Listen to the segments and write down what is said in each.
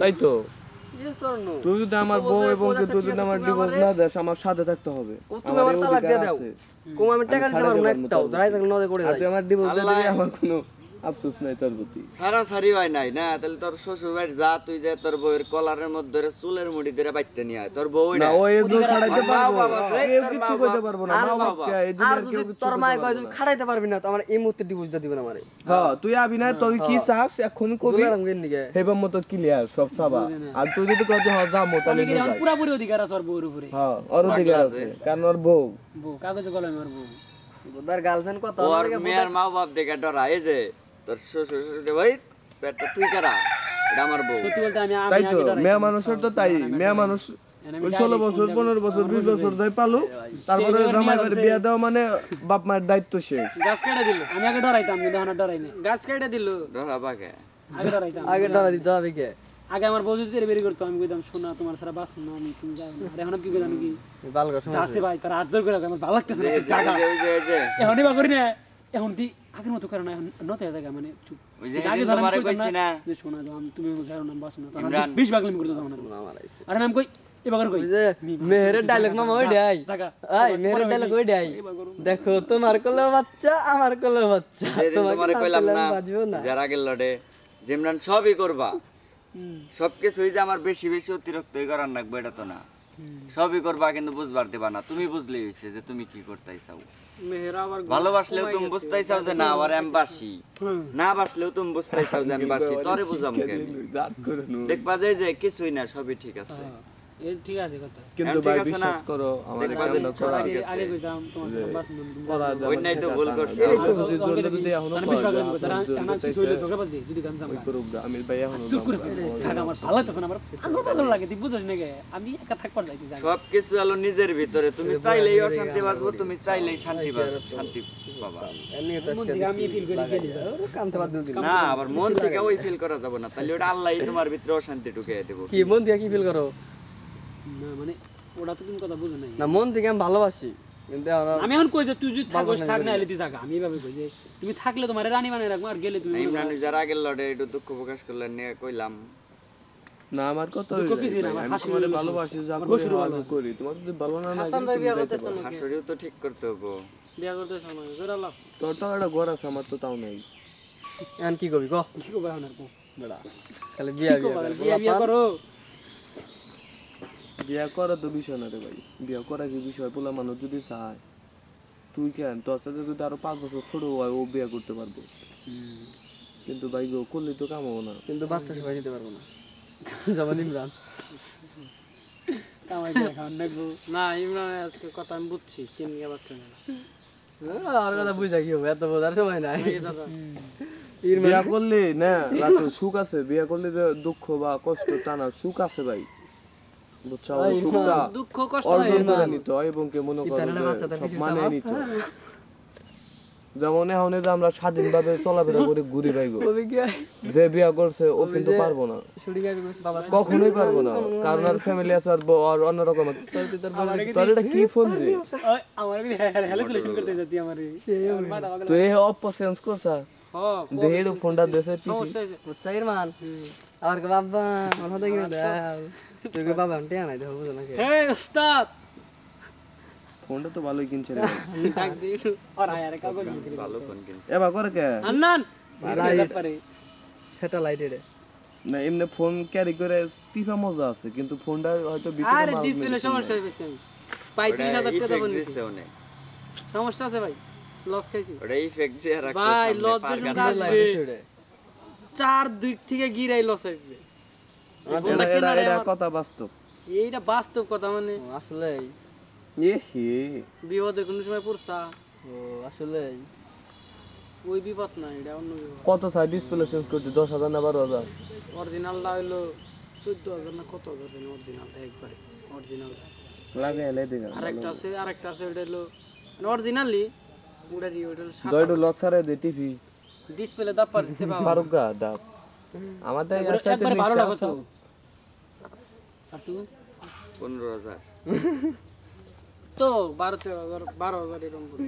তাই তো তুই যদি আমার বউ এবং তুই যদি আমার ডিভোর্স না দেস আমার সাথে থাকতে হবে। তুমি আমার তালাক দিয়ে দাও। কম আমি টাকা দিতে পারব না একটাও। দাঁড়াই থাকলে নদে করে আর যাই আমার ডিভোর্স দিয়ে আমার কোনো আফসোস নাই তোর প্রতি। সারাসারি হয় নাই না? তাহলে তোর শ্বশুর বাড়ি যা তুই যে তোর বউয়ের কলারের মধ্যে ধরে চুলের মুড়ি ধরে বাইতে নিয়ে আয়। তোর বউ না ও খাড়াইতে পারব বাবা কেউ মা পারব না। আর মা বাবা। বাবা আর যদি তোর পারবে কয়। তুই খাড়াইতে পারবি না তো আমার এই মুহূর্তে ডিভোর্স দিয়ে দিবেন আমারে। হ্যাঁ তুই আবি না তুই কি চাস? এখন কবি। হেবার মতো ক্লিয়ার সব সাবা আর তুই যদি কত হ যাব তাহলে আমি কি আমার পুরাপুরি অধিকার আছে ওর বউর উপরে। হ্যাঁ ওর অধিকার আছে। কারণ ওর বউ। বউ কাগজে কলমে ওর বউ। বোদার গার্লফ্রেন্ড কত? ওর মেয়ের মা বাপ দেখে ডরা এই যে। তোর শ্বশুর শ্বশুর ভাই পেটটা তুই কারা? এটা আমার বউ। সত্যি বলতে আমি তাই তো আগে মেয়ে মানুষের তো তাই মেয়ে মানুষ ওই ষোলো বছর পনেরো বছর বিশ বছর ধরে পালু তারপরে জামাই করে বিয়ে দেওয়া মানে বাপ মায়ের দায়িত্ব শেষ গাছ কেটে দিল। আমি আগে ডরাইতাম কিন্তু এখন ডরাই না গাছ কেটে দিল। ডরা বাকে আগে ডরাইতাম। আগে ডরা দিতে হবে কে আগে আমার বউ যদি বেরি করতো আমি কইতাম শোনা তোমার সারা বাস না আমি তুমি যাও না। আর এখন কি কইতাম কি বাল কর আসতে ভাই তার হাত জোর করে আমার ভালো লাগতেছে না জায়গা এই যে, ওই যে, ওই যে। এখন বা করি না। এখন দি আগের মতো করে না এখন নত হয়ে মানে চুপ। আগে সেদিন আমি কইছি না। যে শোনা যাও তুমি যাও না বাস না। তখন ইমরান। বিশ বাগলামি করতে তখন। আর আমি কই? এবার কই? মেহেরের ডায়লগ মামা ওই ডাই আই মেহেরের ডায়লগ ওই ডাই দেখো তোমার কোলে বাচ্চা আমার কোলে বাচ্চা। তোমারে কইলাম না যার লড়ে জিমরান সবই করবা। সবকিছুই যে আমার বেশি বেশি অতিরিক্তই করার লাগবে এটা তো না। সবই করবা কিন্তু বুঝবার দেবা না। তুমি বুঝলে হইছে যে তুমি কি করতেই চাও। ভালোবাসলেও তুমি বুঝতেই চাও যে না আবার আমি বাসি না বাসলেও তুমি বুঝতেই চাও যে আমি বাসি তরে বুঝাম কেন। দেখবা যে যে কিছুই না সবই ঠিক আছে। এ ঠিক আছে কথা। কিন্তু ঠিক ভাই বিশ্বাস করো আমার দেখবা করা ঠিক আছে। আগে কইতাম তোমার বাস তুমি করা যাবে ওই নাই তো ভুল করছে। এই তো যদি জোর যদি এখনও আমি পাওয়া বিশ যায়, বাগলামি করতে হাত জোর আমার কিছু হইলে ঝগড়া বাজে যদি গান ওই করুক আমি ভাই এখনও চুপ করে যাব। আমার ভালো লাগতেছে না আমার আমার পাগল লাগে তুই বুঝছ না গে আমি একা থাকবার যাইতে জায়গা সবকিছু হলো নিজের ভিতরে। তুমি চাইলেই অশান্তি বাঁচবো তুমি চাইলেই শান্তি বাঁচবো শান্তি পাবা। মন থেকে আমি ফিল করি গেলি কামতে বাদ দিল না আবার মন থেকে ওই ফিল করা যাবে না। তাহলে ওটা আল্লাহই তোমার ভিতরে অশান্তি ঢুকিয়ে দেবো। কি মন থেকে কি ফিল করো না মানে ওটা তো তুমি কথা বুঝো নাই। না মন থেকে আমি ভালোবাসি কিন্তু আমি এখন কই যে তুই যদি থাকস থাক না এলে তুই আমি এভাবে কই যে তুমি থাকলে তোমার রানী বানাই রাখব আর গেলে তুমি ইমরান যার আগের লড়ে একটু দুঃখ প্রকাশ করলেন নিয়ে কইলাম। না আমার কত দুঃখ কিছুই না, আমার হাসি তোমার ভালোবাসি যা আমার ভালো করি। তোমার যদি ভালো না হাসান ভাই বিয়া করতেছে না হাসুরিও তো ঠিক করতে হব। বিয়া করতেছে না জোরা লাভ তোর তো একটা ঘর আছে আমার তো তাও নাই। এখন কি করবি ক? কি করব? এখন আর কো বেড়া খালি বিয়া বিয়া করো। বিয়া করা তো বিষয় না রে ভাই। বিয়া করা কি বিষয়? পোলা মানুষ যদি চায় তুই কেন? তোর সাথে যদি আরও পাঁচ বছর ছোট হয় ও বিয়া করতে পারবে। কিন্তু ভাই গো করলে তো কাম কামাবো না। কিন্তু বাচ্চা সবাই নিতে পারব না। যেমন ইমরান। কামাই করে খাওয়ান রাখব না ইমরানের আজকে কথা আমি বুঝছি কেন গিয়ে বাচ্চা নেই হ্যাঁ, আর কথা বুঝা কি হবে? এত বোঝার সময় নাই। বিয়া করলে না রাতে সুখ আছে। বিয়া করলে যে দুঃখ বা কষ্ট টানা সুখ আছে ভাই। দুঃখ কষ্ট নিতে হয় এবং কে মনে করো প্যানেলে যে বাচ্চাদের সব কিছু মানে খাওয়া? যেমন এখন যে আমরা স্বাধীনভাবে চলাফেরা করে ঘুরি কি যে বিয়া করছে ও কিন্তু পারব না। শুড়ি গাবি বাবা কখনোই পারব না। কারণ আর ফ্যামিলি আছে আর আর অন্যরকম তোর এটা কি ফোন রে? করতে যাতি আমার তুই এই অপ্পো চেঞ্জ করছা? হক তো ফোনটা দেশে সমস্যা হয়েছে। আর বাবা মন হতে কি দাও তুই কে বাবা দেখো বুঝো নাকি? হে ওস্তাদ! ফোনটা তো ভালোই কিনছে রে ডাক দিই আর আয়ারে কাগজ ভালো ফোন কিনছে। এবার করে কে? আন্নান! স্যাটেলাইট রে না এমনি ফোন ক্যারি করে টিপা মজা আছে কিন্তু ফোনটা হয়তো আরে ভিতরে মাল ডিসপ্লে সমস্যা হয়ে হাজার টাকা ইফেক্ট বলেছি অনেক। সমস্যা আছে ভাই লস খাইছি। ওটা ইফেক্ট দিয়ে রাখছে ভাই আসবে। চার দিক থেকে গিরাই লস আসবে কথা বাস্তব। এইটা বাস্তব কথা মানে? আসলে। বিপদে কোনো সময় পড়ছা? ও আসলে। ওই বিপদ না এটা অন্য বিপদ। কত চাই ডিসপ্লে চেঞ্জ করতে দশ হাজার না বারো হাজার? অরিজিনালটা হইল চোদ্দ হাজার না কত হাজার দেন অরিজিনালটা একবারে অরিজিনালটা লাগে এলে দিকে আরেকটা আছে আরেকটা আছে ওটা হলো অরিজিনালি ওটা রি ওটা দয়ডু লক সারে দে টিভি ডিসপ্লে দাপ পারতে ফারুক আমাদের একবার পনেরো হাজার। তো বারো বারো হাজার এরকম করে।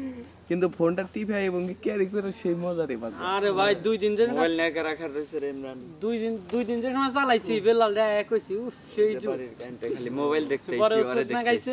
কিন্তু ফোনটা টিপে এবং ক্যারি করে সেই মজারে বাজে আরে ভাই দুই দিন যে মোবাইল নিয়ে রাখার রয়েছে রে ইমরান। দুই দিন দুই দিন যে সময় চালাইছি বেলাল দেয়া এক হইছি উফ সেই খালি মোবাইল দেখতে পরে আইছি,